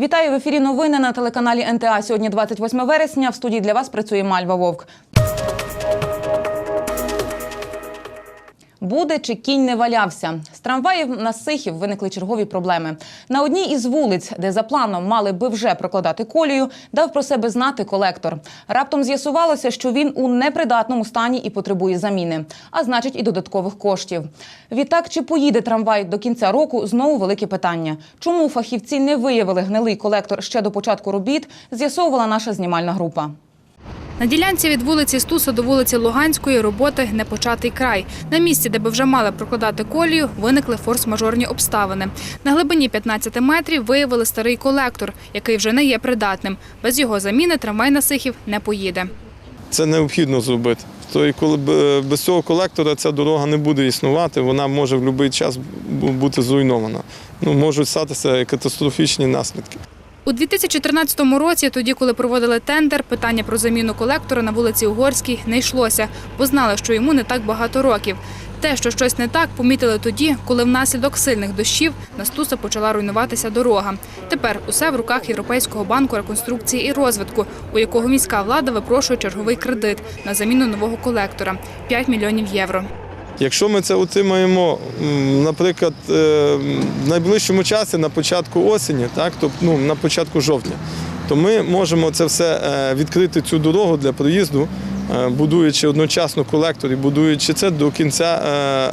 Вітаю в ефірі. Новини на телеканалі НТА. Сьогодні 28 вересня. В студії для вас працює Мальва Вовк. Буде чи кінь не валявся. З трамваїв на Сихів виникли чергові проблеми. На одній із вулиць, де за планом мали би вже прокладати колію, дав про себе знати колектор. Раптом з'ясувалося, що він у непридатному стані і потребує заміни, а значить і додаткових коштів. Відтак, чи поїде трамвай до кінця року, знову велике питання. Чому фахівці не виявили гнилий колектор ще до початку робіт, з'ясовувала наша знімальна група. На ділянці від вулиці Стуса до вулиці Луганської роботи непочатий край. На місці, де би вже мали прокладати колію, виникли форс-мажорні обставини. На глибині 15 метрів виявили старий колектор, який вже не є придатним. Без його заміни трамвай на Сихів не поїде. Це необхідно зробити. То коли б- без цього колектора ця дорога не буде існувати, вона може в будь-який час бути зруйнована. Ну, можуть статися катастрофічні наслідки. У 2014 році, тоді, коли проводили тендер, питання про заміну колектора на вулиці Угорській не йшлося, бо знали, що йому не так багато років. Те, що щось не так, помітили тоді, коли внаслідок сильних дощів на Стуса почала руйнуватися дорога. Тепер усе в руках Європейського банку реконструкції і розвитку, у якого міська влада випрошує черговий кредит на заміну нового колектора 5 мільйонів євро. Якщо ми це отримаємо, наприклад, е, в найближчому часі, на початку осені, так, тобто ну, на початку жовтня, то ми можемо це все е, відкрити цю дорогу для проїзду, е, будуючи одночасно колектор і будуючи це до кінця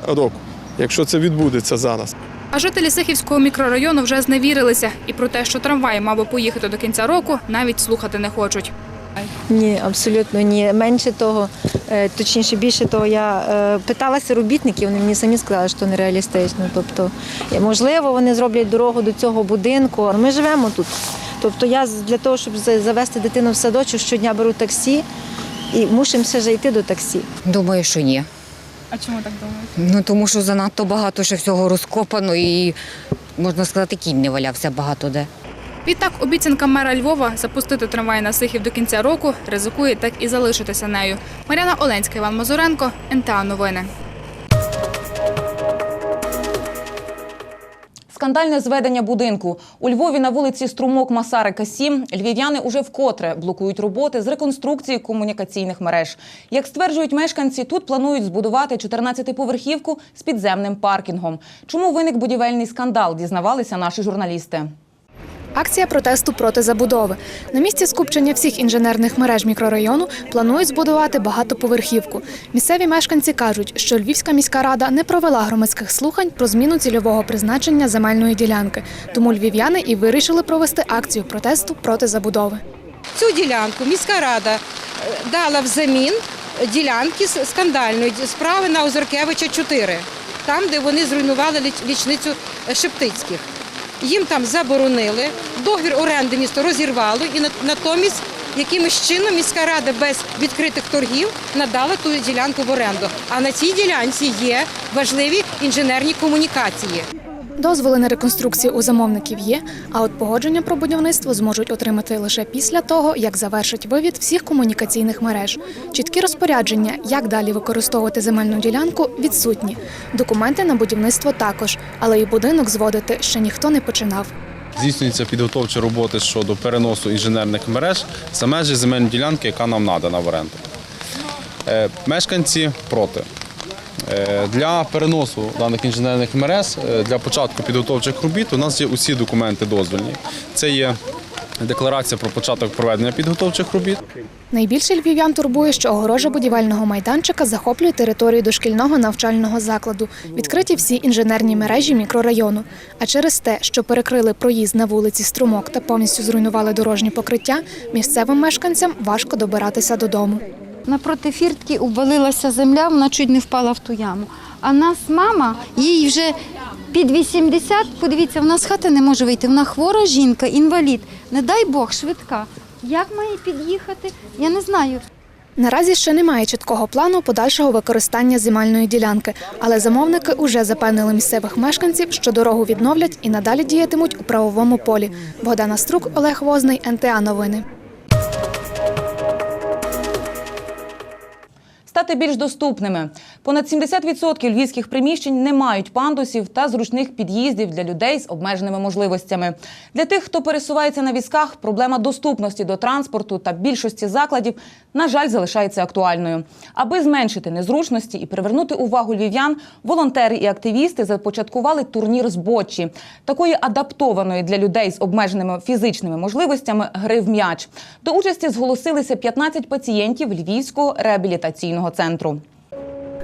року, якщо це відбудеться зараз. А жителі Сихівського мікрорайону вже зневірилися і про те, що трамвай мав би поїхати до кінця року, навіть слухати не хочуть. Ні, абсолютно ні. Менше того, е, точніше, більше того, я е, питалася робітників, вони мені самі сказали, що нереалістично. Тобто, можливо, вони зроблять дорогу до цього будинку. але Ми живемо тут. Тобто я для того, щоб завести дитину в садочок, щодня беру таксі і мусимося вже йти до таксі. Думаю, що ні. А чому так думаєте? Ну тому що занадто багато ще всього розкопано і можна сказати, кінь не валявся багато де. Відтак, обіцянка мера Львова запустити трамвай на Сихів до кінця року ризикує так і залишитися нею. Мар'яна Оленська, Іван Мазуренко, НТА Новини. Скандальне зведення будинку у Львові на вулиці Струмок Масарика 7 львів'яни уже вкотре блокують роботи з реконструкції комунікаційних мереж. Як стверджують мешканці, тут планують збудувати 14-поверхівку з підземним паркінгом. Чому виник будівельний скандал? Дізнавалися наші журналісти. Акція протесту проти забудови. На місці скупчення всіх інженерних мереж мікрорайону планують збудувати багатоповерхівку. Місцеві мешканці кажуть, що Львівська міська рада не провела громадських слухань про зміну цільового призначення земельної ділянки. Тому львів'яни і вирішили провести акцію протесту проти забудови. Цю ділянку міська рада е, дала взамін ділянки скандальної справи на Озеркевича 4, там, де вони зруйнували ліч- лічницю е, Шептицьких. Їм там заборонили, договір оренди місто розірвало і натомість якимось чином міська рада без відкритих торгів надала ту ділянку в оренду. А на цій ділянці є важливі інженерні комунікації. Дозволи на реконструкцію у замовників є, а от погодження про будівництво зможуть отримати лише після того, як завершать вивід всіх комунікаційних мереж. Чіткі розпорядження, як далі використовувати земельну ділянку, відсутні. Документи на будівництво також, але і будинок зводити ще ніхто не починав. Здійснюються підготовчі роботи щодо переносу інженерних мереж за межі земельної ділянки, яка нам надана в оренду. Е, Мешканці проти. Е, Для переносу даних інженерних мереж, е, для початку підготовчих робіт у нас є усі документи дозвільні. Це є декларація про початок проведення підготовчих робіт. Найбільше львів'ян турбує, що огорожа будівельного майданчика захоплює територію дошкільного навчального закладу, відкриті всі інженерні мережі мікрорайону. А через те, що перекрили проїзд на вулиці Струмок та повністю зруйнували дорожнє покриття, місцевим мешканцям важко добиратися додому. Напроти фіртки обвалилася земля, вона чуть не впала в ту яму. А нас мама, їй вже під 80, подивіться, вона з хати не може вийти. Вона хвора жінка, інвалід. Не дай Бог, швидка. Як має під'їхати? Я не знаю. Наразі ще немає чіткого плану подальшого використання земельної ділянки, але замовники уже запевнили місцевих мешканців, що дорогу відновлять і надалі діятимуть у правовому полі. Богдана Струк, Олег Возний, НТА Новини. Стати більш доступними. Понад 70% львівських приміщень не мають пандусів та зручних під'їздів для людей з обмеженими можливостями. Для тих, хто пересувається на візках, проблема доступності до транспорту та більшості закладів, на жаль, залишається актуальною. Аби зменшити незручності і привернути увагу львів'ян, волонтери і активісти започаткували турнір з бочі, такої адаптованої для людей з обмеженими фізичними можливостями гри в м'яч. До участі зголосилися 15 пацієнтів Львівського реабілітаційного центру.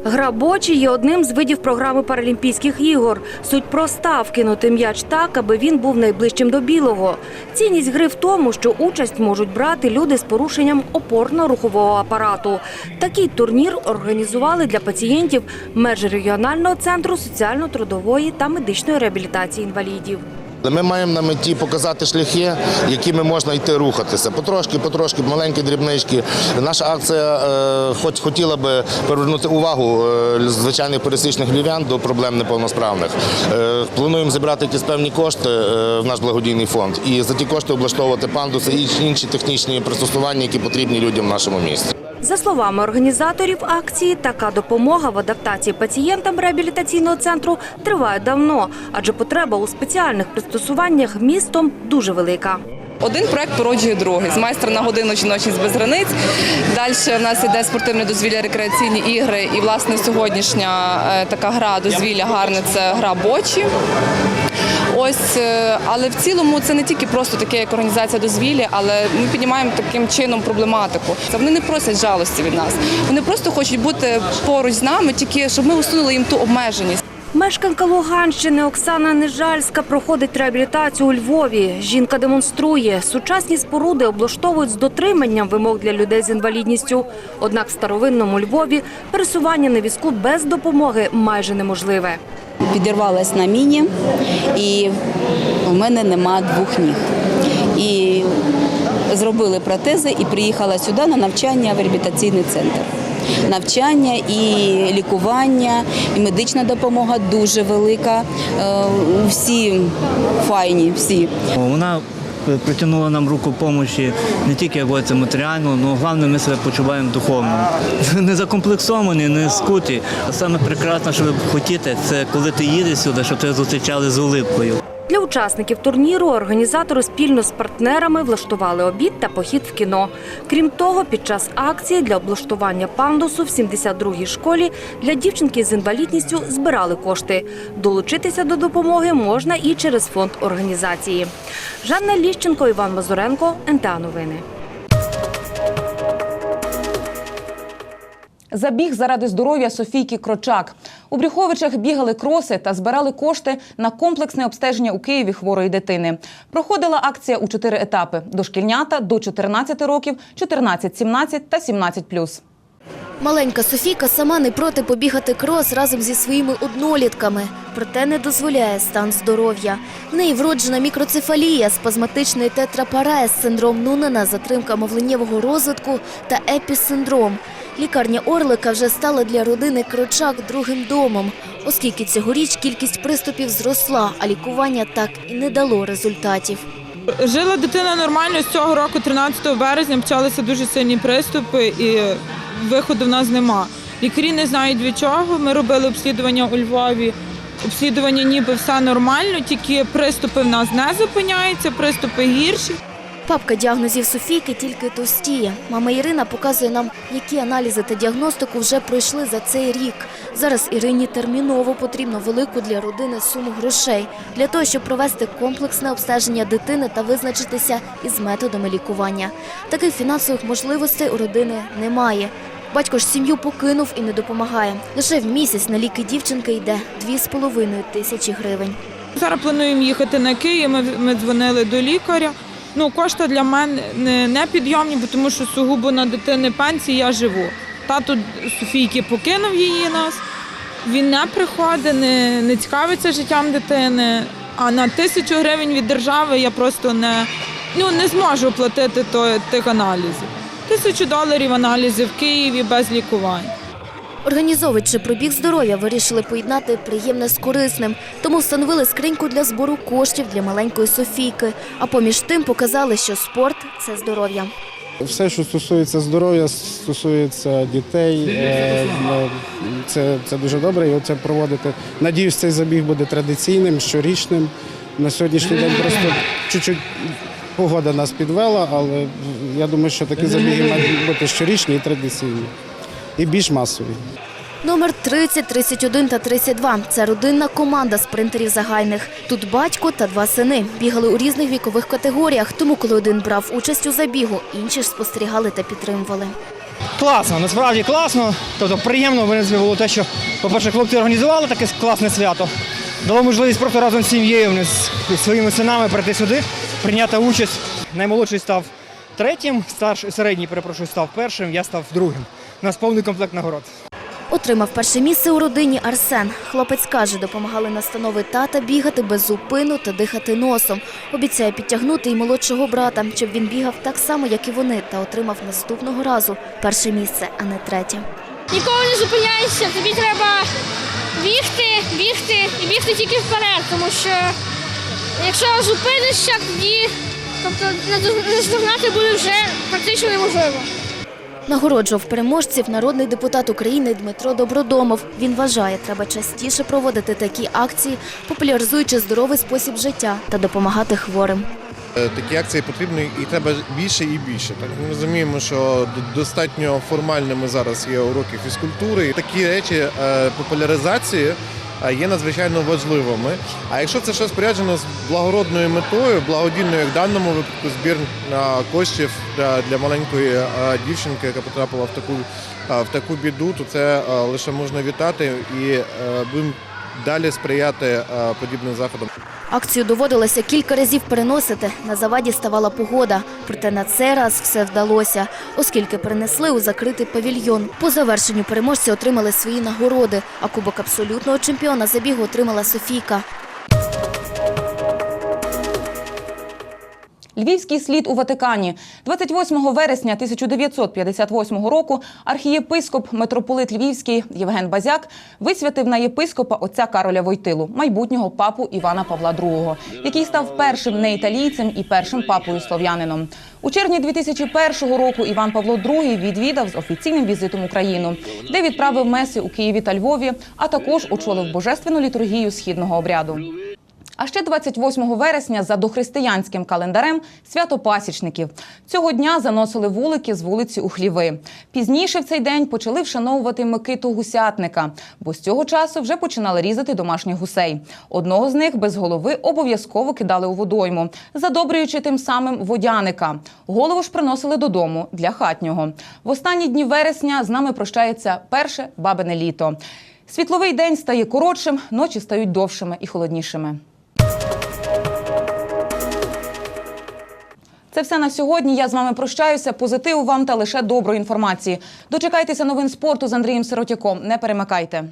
Гра бочі є одним з видів програми Паралімпійських ігор. Суть проста вкинути м'яч так, аби він був найближчим до білого. Цінність гри в тому, що участь можуть брати люди з порушенням опорно-рухового апарату. Такий турнір організували для пацієнтів межрегіонального центру соціально-трудової та медичної реабілітації інвалідів. Ми маємо на меті показати шляхи, якими можна йти рухатися. Потрошки, потрошки, маленькі дрібнички. Наша акція е, хоч хотіла би привернути увагу е, звичайних пересічних львів'ян до проблем неповносправних. Е, плануємо зібрати якісь певні кошти в наш благодійний фонд і за ті кошти облаштовувати пандуси і інші технічні пристосування, які потрібні людям в нашому місті. За словами організаторів акції, така допомога в адаптації пацієнтам реабілітаційного центру триває давно, адже потреба у спеціальних пристосуваннях містом дуже велика. Один проект породжує другий з майстра на годину жіночість без границь. Далі в нас іде спортивне дозвілля, рекреаційні ігри. І власне сьогоднішня е, така гра дозвілля гарне це гра бочі. Ось, е, але в цілому це не тільки просто таке, як організація дозвілля, але ми піднімаємо таким чином проблематику. Вони не просять жалості від нас. Вони просто хочуть бути поруч з нами, тільки щоб ми усунули їм ту обмеженість. Мешканка Луганщини Оксана Нежальська проходить реабілітацію у Львові. Жінка демонструє, сучасні споруди облаштовують з дотриманням вимог для людей з інвалідністю. Однак в старовинному Львові пересування на візку без допомоги майже неможливе. підірвалась на міні, і в мене нема двох ніг. І зробили протези і приїхала сюди на навчання в реабілітаційний центр. Навчання і лікування, і медична допомога дуже велика. Е, Всі файні, всі. Вона протягнула нам руку допомоги не тільки як це матеріально, але головне ми себе почуваємо духовно. Не закомплексовані, не скуті. Саме прекрасне, що ви хотіте, це коли ти їдеш сюди, щоб тебе зустрічали з улипкою. Для учасників турніру організатори спільно з партнерами влаштували обід та похід в кіно. Крім того, під час акції для облаштування пандусу в 72-й школі для дівчинки з інвалідністю збирали кошти. Долучитися до допомоги можна і через фонд організації. Жанна Ліщенко, Іван Мазуренко, НТА Новини. Забіг заради здоров'я Софійки Крочак. У Брюховичах бігали кроси та збирали кошти на комплексне обстеження у Києві хворої дитини. Проходила акція у чотири етапи: дошкільнята до 14 років, 14-17 та 17+. Маленька Софійка сама не проти побігати крос разом зі своїми однолітками, проте не дозволяє стан здоров'я. В неї вроджена мікроцефалія, спазматичний тетрапарез, синдром Нунена, затримка мовленнєвого розвитку та епісиндром. Лікарня Орлика вже стала для родини Крочак другим домом, оскільки цьогоріч кількість приступів зросла, а лікування так і не дало результатів. Жила дитина нормально з цього року, 13 березня, почалися дуже сильні приступи і виходу в нас нема. Лікарі не знають від чого. Ми робили обслідування у Львові. Обслідування ніби все нормально, тільки приступи в нас не зупиняються, приступи гірші. Папка діагнозів Софійки тільки товстіє. Мама Ірина показує нам, які аналізи та діагностику вже пройшли за цей рік. Зараз Ірині терміново потрібно велику для родини суму грошей для того, щоб провести комплексне обстеження дитини та визначитися із методами лікування. Таких фінансових можливостей у родини немає. Батько ж сім'ю покинув і не допомагає. Лише в місяць на ліки дівчинки йде 2,5 тисячі гривень. Зараз плануємо їхати на Київ. Ми, дзвонили до лікаря. Ну, кошти для мене не, підйомні, бо тому що сугубо на дитини пенсії я живу. Тато Софійки покинув її нас. Він не приходить, не, не цікавиться життям дитини. А на тисячу гривень від держави я просто не, ну, не зможу оплатити то, тих аналізів. Тисячу доларів аналізів в Києві без лікувань. Організовуючи пробіг здоров'я, вирішили поєднати приємне з корисним, тому встановили скриньку для збору коштів для маленької Софійки. А поміж тим показали, що спорт це здоров'я. Все, що стосується здоров'я, стосується дітей, е, е, це, це дуже добре. І оце проводити. Надіюсь, цей забіг буде традиційним, щорічним. На сьогоднішній день просто чуть-чуть погода нас підвела, але я думаю, що такі забіги мають бути щорічні і традиційні, і більш масові. Номер 30, 31 та 32 – це родинна команда спринтерів загальних. Тут батько та два сини. Бігали у різних вікових категоріях, тому коли один брав участь у забігу, інші ж спостерігали та підтримували. Класно, насправді класно. Тобто приємно в принципі, було те, що, по-перше, хлопці організували таке класне свято. Дало можливість просто разом з сім'єю з своїми синами прийти сюди, прийняти участь. Наймолодший став третім, старший середній, перепрошую, став першим, я став другим. У нас повний комплект нагород. Отримав перше місце у родині Арсен. Хлопець каже, допомагали настанови тата бігати без зупину та дихати носом. Обіцяє підтягнути і молодшого брата, щоб він бігав так само, як і вони, та отримав наступного разу перше місце, а не третє. Ніколи не зупиняйся, тобі треба бігти, бігти і бігти тільки вперед, тому що якщо зупинишся, тоді тобто наздогнати буде вже практично неможливо. Нагороджував переможців народний депутат України Дмитро Добродомов. Він вважає, треба частіше проводити такі акції, популяризуючи здоровий спосіб життя та допомагати хворим. Е, Такі акції потрібні і треба більше і більше. Так ми розуміємо, що достатньо формальними зараз є уроки фізкультури. Такі речі е, популяризації є надзвичайно важливими. А якщо це ще споряджено з благородною метою, благодійною, як в даному випадку збір коштів для, маленької дівчинки, яка потрапила в таку в таку біду, то це лише можна вітати і будемо далі сприяти подібним заходам. Акцію доводилося кілька разів переносити. На заваді ставала погода. Проте на цей раз все вдалося, оскільки принесли у закритий павільйон. По завершенню переможці отримали свої нагороди, а кубок абсолютного чемпіона забігу отримала Софійка. Львівський слід у Ватикані 28 вересня 1958 року архієпископ митрополит Львівський Євген Базяк висвятив на єпископа отця Кароля Войтилу, майбутнього папу Івана Павла II, який став першим неіталійцем і першим папою слов'янином. У червні 2001 року Іван Павло II відвідав з офіційним візитом Україну, де відправив меси у Києві та Львові, а також очолив божественну літургію східного обряду. А ще 28 вересня за дохристиянським календарем свято пасічників. Цього дня заносили вулики з вулиці у хліви. Пізніше в цей день почали вшановувати Микиту Гусятника, бо з цього часу вже починали різати домашніх гусей. Одного з них без голови обов'язково кидали у водойму, задобрюючи тим самим водяника. Голову ж приносили додому для хатнього. В останні дні вересня з нами прощається перше бабине літо. Світловий день стає коротшим, ночі стають довшими і холоднішими. Це все на сьогодні. Я з вами прощаюся. Позитиву вам та лише доброї інформації. Дочекайтеся новин спорту з Андрієм Сиротяком. Не перемикайте.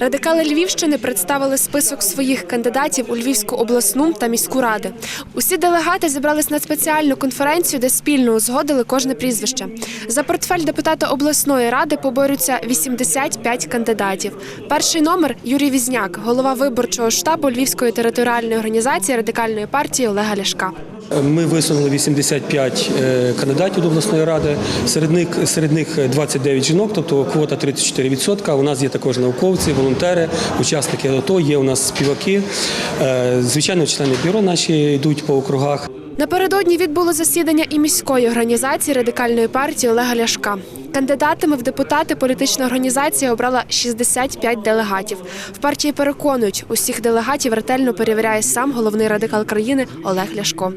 Радикали Львівщини представили список своїх кандидатів у Львівську обласну та міську ради. Усі делегати зібрались на спеціальну конференцію, де спільно узгодили кожне прізвище. За портфель депутата обласної ради поборються 85 кандидатів. Перший номер Юрій Візняк, голова виборчого штабу Львівської територіальної організації радикальної партії Олега Ляшка. Ми висунули 85 е, кандидатів до обласної ради. Серед них серед них 29 жінок, тобто квота 34%. У нас є також науковці, волонтери, учасники АТО, є у нас співаки. Е, Звичайно, члени бюро наші йдуть по округах. Напередодні відбуло засідання і міської організації радикальної партії Олега Ляшка. Кандидатами в депутати політична організація обрала 65 делегатів. В партії переконують, усіх делегатів ретельно перевіряє сам головний радикал країни Олег Ляшко.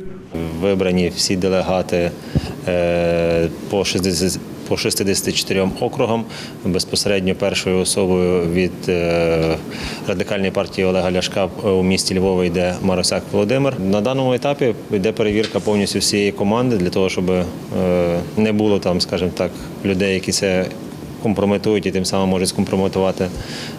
Вибрані всі делегати е, по 60 по 64 округам. Безпосередньо першою особою від е, радикальної партії Олега Ляшка у місті Львова йде Маросяк Володимир. На даному етапі йде перевірка повністю всієї команди для того, щоб е, не було там, скажімо так, людей, які це компрометують і тим самим можуть скомпрометувати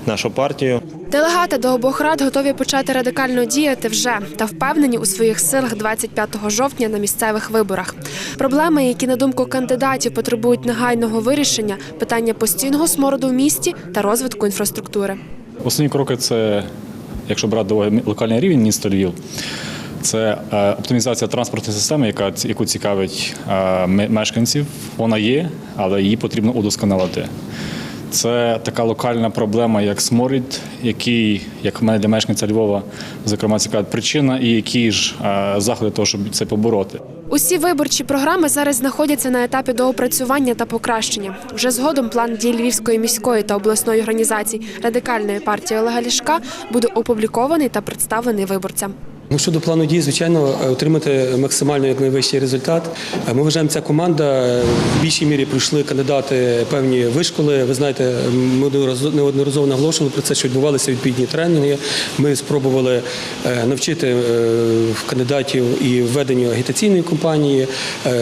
нашу партію. Делегати до обох рад готові почати радикально діяти вже та впевнені у своїх силах 25 жовтня на місцевих виборах. Проблеми, які на думку кандидатів потребують негайного вирішення, питання постійного смороду в місті та розвитку інфраструктури. Основні кроки це, якщо брати до уваги локальний рівень міста Львів, це е, оптимізація транспортної системи, яка яку цікавить е, мешканців. Вона є, але її потрібно удосконалити. Це така локальна проблема, як сморід, який, як мене для мешканця Львова, зокрема, цікава причина, і які ж е, заходи того, щоб це побороти. Усі виборчі програми зараз знаходяться на етапі доопрацювання та покращення. Вже згодом план дій Львівської міської та обласної організацій радикальної партії Олега Ляшка буде опублікований та представлений виборцям. Ну, щодо плану дій, звичайно, е, отримати максимально як найвищий результат. Е, Ми вважаємо, ця команда е, в більшій мірі пройшли кандидати певні вишколи. Ви знаєте, ми неодноразово- наголошували про це, що відбувалися відповідні тренінги. Ми спробували навчити кандидатів і введенню агітаційної кампанії,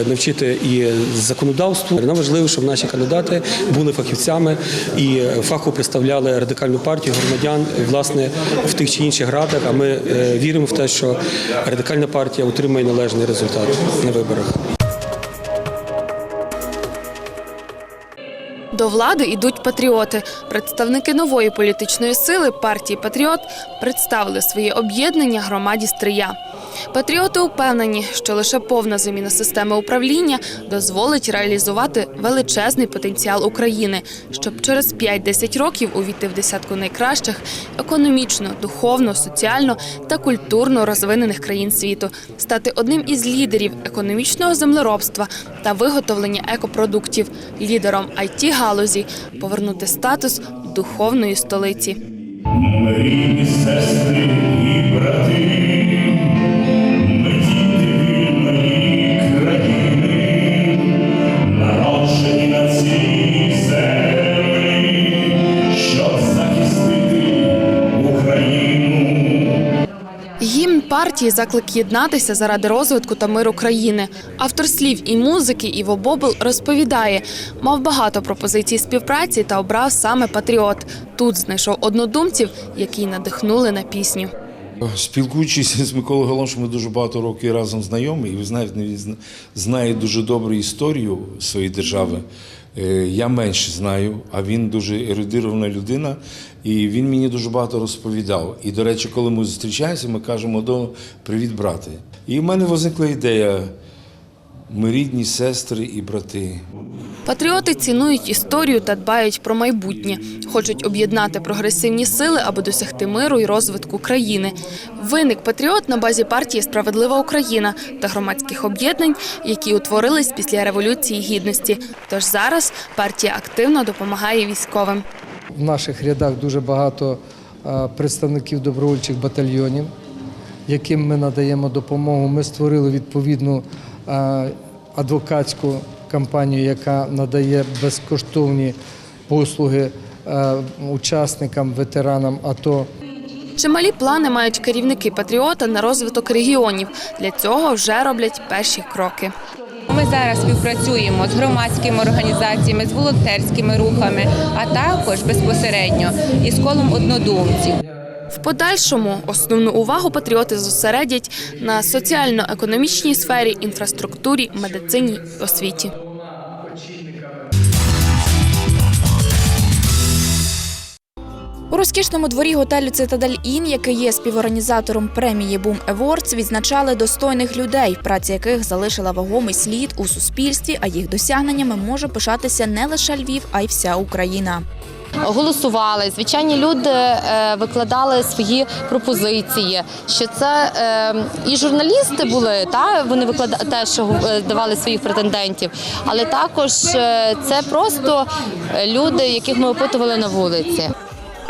навчити і законодавству. Нам важливо, щоб наші кандидати були фахівцями і фахово представляли радикальну партію громадян власне в тих чи інших радах. А ми віримо в те, що радикальна партія отримає належний результат на виборах. До влади йдуть патріоти. Представники нової політичної сили партії Патріот представили своє об'єднання громаді Стрия. Патріоти упевнені, що лише повна заміна системи управління дозволить реалізувати величезний потенціал України, щоб через 5-10 років увійти в десятку найкращих економічно, духовно, соціально та культурно розвинених країн світу, стати одним із лідерів економічного землеробства та виготовлення екопродуктів, лідером it галузі, повернути статус духовної столиці. Рідні сестри і брати, партії заклик єднатися заради розвитку та миру країни. Автор слів і музики Іво Бобл розповідає, мав багато пропозицій співпраці та обрав саме патріот. Тут знайшов однодумців, які надихнули на пісню. Спілкуючись з Миколою Галошем, ми дуже багато років разом знайомі, і ви знаєте, він знає дуже добру історію своєї держави. Е, Я менше знаю, а він дуже ерудирована людина, і він мені дуже багато розповідав. І, до речі, коли ми зустрічаємося, ми кажемо до привіт, брати. І в мене виникла ідея: ми рідні сестри і брати. Патріоти цінують історію та дбають про майбутнє. Хочуть об'єднати прогресивні сили, аби досягти миру і розвитку країни. Виник патріот на базі партії Справедлива Україна та громадських об'єднань, які утворились після революції гідності. Тож зараз партія активно допомагає військовим. В наших рядах дуже багато е, представників добровольчих батальйонів, яким ми надаємо допомогу. Ми створили відповідну адвокатську кампанію, яка надає безкоштовні послуги е, учасникам, ветеранам АТО. Чималі плани мають керівники патріота на розвиток регіонів. Для цього вже роблять перші кроки. Ми зараз співпрацюємо з громадськими організаціями, з волонтерськими рухами, а також безпосередньо із колом однодумців. В подальшому основну увагу патріоти зосередять на соціально-економічній сфері, інфраструктурі, медицині і освіті. У розкішному дворі готелю Цитадель Ін, який є співорганізатором премії Boom Awards, відзначали достойних людей, праця яких залишила вагомий слід у суспільстві, а їх досягненнями може пишатися не лише Львів, а й вся Україна. Голосували. Звичайні люди е, викладали свої пропозиції. Що це е, і журналісти були, та вони викладали теж е, давали своїх претендентів, але також це просто люди, яких ми опитували на вулиці.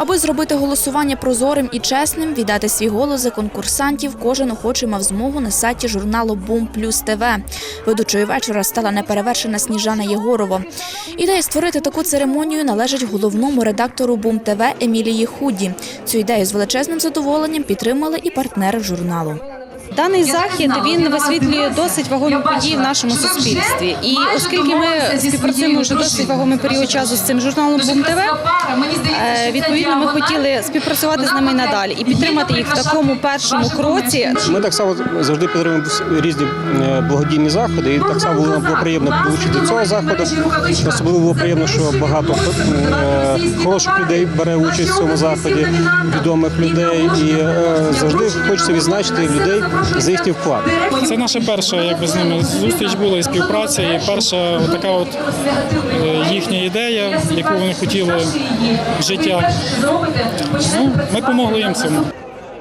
Аби зробити голосування прозорим і чесним, віддати свій голос за конкурсантів, кожен охочий мав змогу на сайті журналу Бум Плюс ТВ. Ведучою вечора стала неперевершена Сніжана Єгорова. Ідея створити таку церемонію належить головному редактору Бум ТВ Емілії Худі. Цю ідею з величезним задоволенням підтримали і партнери журналу. Даний захід він висвітлює досить вагомі події в нашому суспільстві. І оскільки ми співпрацюємо вже досить вагомий період часу з цим журналом Бум ТВ, е, відповідно, ми хотіли співпрацювати з ними і надалі і підтримати їх в такому першому кроці. Ми так само завжди підтримуємо різні е, благодійні заходи, і так само було було приємно долучити цього заходу. Особливо було приємно, що багато е, хороших людей бере участь в цьому заході, відомих людей, і завжди хочеться відзначити людей за їхній вклад. Це наша перша якби, з ними зустріч була і співпраця, і перша така от е, їхня ідея, яку вони хотіли в життя. Ну, ми допомогли їм цьому.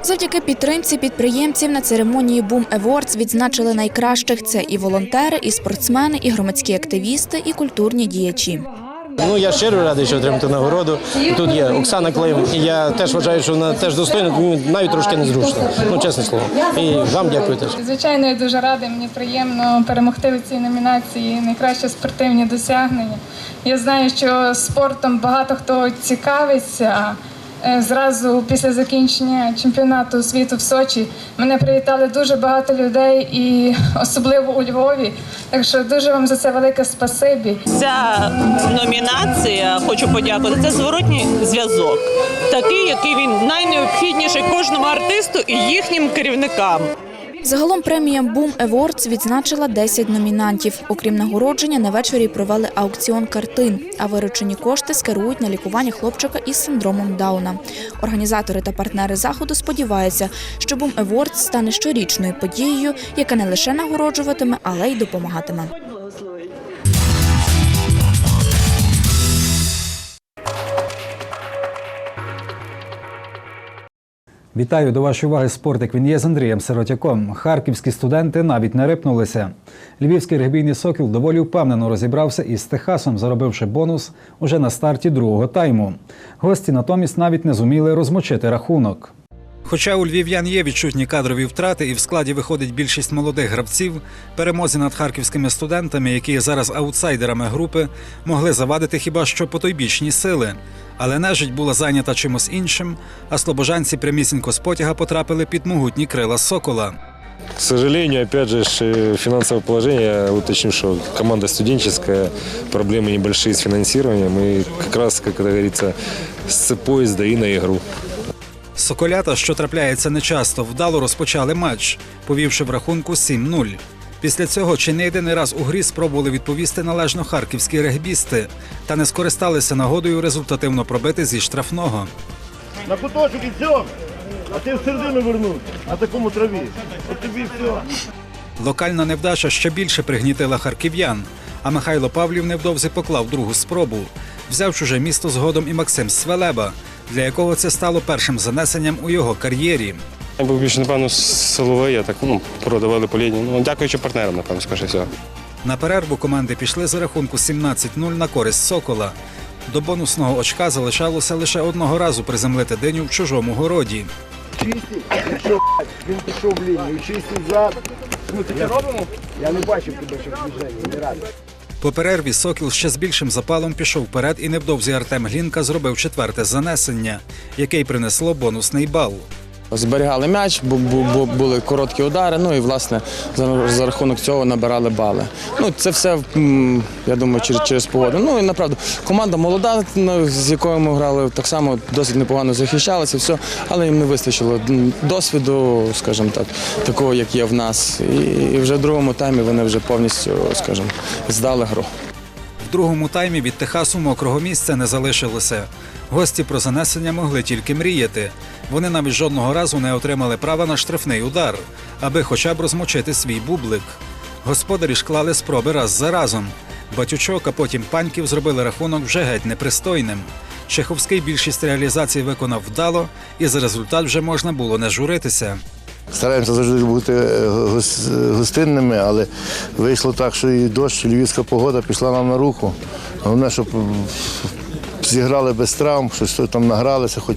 Завдяки підтримці підприємців на церемонії Boom Awards відзначили найкращих. Це і волонтери, і спортсмени, і громадські активісти, і культурні діячі. Ну я щиро радий, що отримати нагороду. Тут є Оксана Клим, і я теж вважаю, що вона теж достойна, навіть трошки незручно. Ну чесне слово. І вам дякую теж. Звичайно, я дуже рада. Мені приємно перемогти в цій номінації найкраще спортивні досягнення. Я знаю, що спортом багато хто цікавиться. Е, Зразу після закінчення чемпіонату світу в Сочі мене привітали дуже багато людей, і особливо у Львові. Так що дуже вам за це велике спасибі. Ця номінація, хочу подякувати, це зворотній зв'язок, такий, який він найнеобхідніший кожному артисту і їхнім керівникам. Загалом премія Boom Awards відзначила 10 номінантів. Окрім нагородження, на вечорі провели аукціон картин, а виручені кошти скерують на лікування хлопчика із синдромом Дауна. Організатори та партнери заходу сподіваються, що Boom Awards стане щорічною подією, яка не лише нагороджуватиме, але й допомагатиме. Вітаю до вашої уваги спортик. Він є з Андрієм Сиротяком. Харківські студенти навіть не рипнулися. Львівський регбійний сокіл доволі впевнено розібрався із Техасом, заробивши бонус уже на старті другого тайму. Гості натомість навіть не зуміли розмочити рахунок. Хоча у львів'ян є відчутні кадрові втрати, і в складі виходить більшість молодих гравців, перемозі над харківськими студентами, які є зараз аутсайдерами групи, могли завадити хіба що потойбічні сили. Але нежить була зайнята чимось іншим, а слобожанці прямісінько з потяга потрапили під могутні крила сокола. К сожалению, опять же, ж, э, финансовое положение, я уточню, что команда студенческая, проблемы небольшие с финансированием, и как раз, как это говорится, с поезда и на игру. Соколята, що трапляється нечасто, вдало розпочали матч, повівши в рахунку 7-0. Після цього чи не єдиний раз у грі спробували відповісти належно харківські регбісти та не скористалися нагодою результативно пробити зі штрафного. На куточок і все. А ти в середину вернув на такому траві. От тобі все. Локальна невдача ще більше пригнітила харків'ян, а Михайло Павлів невдовзі поклав другу спробу. Взяв чуже місто згодом і Максим Свелеба, для якого це стало першим занесенням у його кар'єрі. Я був більше, напевно, силовий, я так ну, продавали по лінії. Ну, дякуючи партнерам, напевно, скажу всього. На перерву команди пішли за рахунку 17-0 на користь Сокола. До бонусного очка залишалося лише одного разу приземлити диню в чужому городі. Чистий, якщо він пішов в лінію, чистий зад. Ми таке робимо? Я не бачив тебе, що в движенні, не радий. По перерві Сокіл ще з більшим запалом пішов вперед, і невдовзі Артем Глінка зробив четверте занесення, яке й принесло бонусний бал. Зберігали м'яч, бу- бу- бу- були короткі удари, ну і власне за, за рахунок цього набирали бали. Ну це все я думаю, через, через погоду. Ну і направду команда молода, ну, з якою ми грали, так само досить непогано захищалася, все, але їм не вистачило досвіду, скажімо так, такого, як є в нас. І, і вже в другому таймі вони вже повністю, скажімо, здали гру. Другому таймі від Техасу мокрого місця не залишилося. Гості про занесення могли тільки мріяти. Вони навіть жодного разу не отримали права на штрафний удар, аби хоча б розмочити свій бублик. Господарі ж клали спроби раз за разом. Батючок, а потім паньків зробили рахунок вже геть непристойним. Чеховський більшість реалізацій виконав вдало, і за результат вже можна було не журитися. Стараємося завжди бути е, гостинними, але вийшло так, що і дощ, і львівська погода пішла нам на руку. Головне, щоб зіграли без травм, щось там награлися, хоч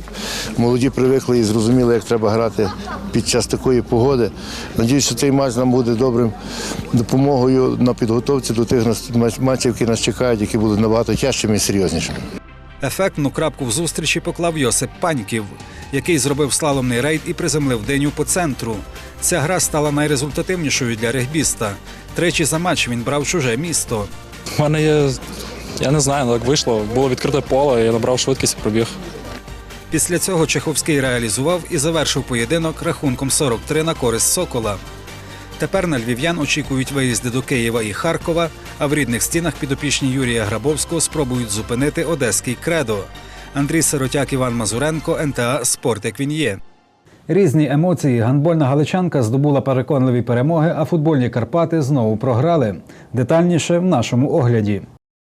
молоді привикли і зрозуміли, як треба грати під час такої погоди. Надіюсь, що цей матч нам буде добрим допомогою на підготовці до тих матчів, які нас чекають, які будуть набагато тяжчими і серйознішими. Ефектну крапку в зустрічі поклав Йосип Паньків, який зробив слаломний рейд і приземлив диню по центру. Ця гра стала найрезультативнішою для регбіста. Тричі за матч він брав чуже місто. У мене є, я не знаю, як вийшло. Було відкрите поле, я набрав швидкість і пробіг. Після цього Чеховський реалізував і завершив поєдинок рахунком 43 на користь Сокола. Тепер на львів'ян очікують виїзди до Києва і Харкова, а в рідних стінах підопічні Юрія Грабовського спробують зупинити одеський кредо. Андрій Сиротяк, Іван Мазуренко, НТА Спорт як він є. Різні емоції. Гандбольна галичанка здобула переконливі перемоги, а футбольні Карпати знову програли. Детальніше в нашому огляді.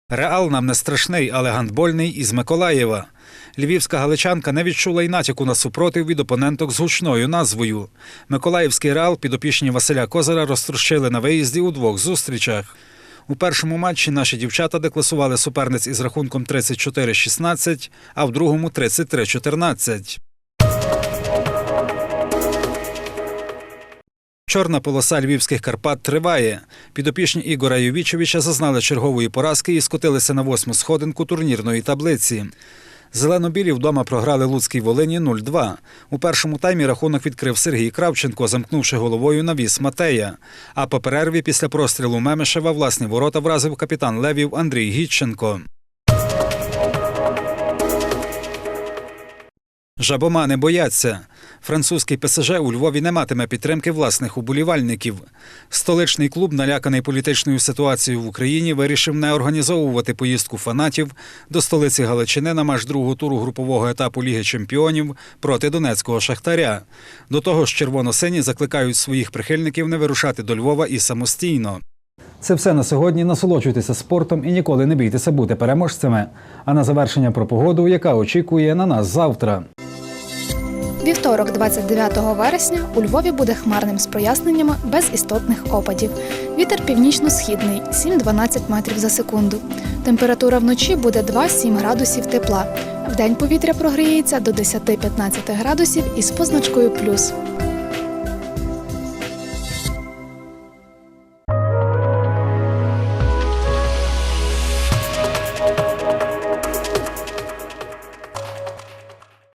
Реал нам не страшний, але гандбольний із Миколаєва. Львівська галичанка не відчула й натяку на супротив від опоненток з гучною назвою. Миколаївський реал підопічні Василя Козара розтрощили на виїзді у двох зустрічах. У першому матчі наші дівчата декласували суперниць із рахунком 34-16, а в другому 33-14. Чорна полоса львівських Карпат триває. Підопічні Ігора Йовічевича зазнали чергової поразки і скотилися на восьму сходинку турнірної таблиці. Зелено-білі вдома програли Луцькій Волині 0-2. У першому таймі рахунок відкрив Сергій Кравченко, замкнувши головою навіс Матея. А по перерві після прострілу Мемешева власні ворота вразив капітан Левів Андрій Гітченко. Жабома не бояться. Французький ПСЖ у Львові не матиме підтримки власних уболівальників. Столичний клуб, наляканий політичною ситуацією в Україні, вирішив не організовувати поїздку фанатів до столиці Галичини на матч другого туру групового етапу Ліги Чемпіонів проти Донецького Шахтаря. До того ж, червоно-сині закликають своїх прихильників не вирушати до Львова і самостійно. Це все на сьогодні. Насолоджуйтеся спортом і ніколи не бійтеся бути переможцями. А на завершення про погоду, яка очікує на нас завтра. Вівторок, 29 вересня, у Львові буде хмарним з проясненнями без істотних опадів. Вітер північно-східний 7-12 метрів за секунду. Температура вночі буде 2-7 градусів тепла. Вдень повітря прогріється до 10-15 градусів із позначкою плюс.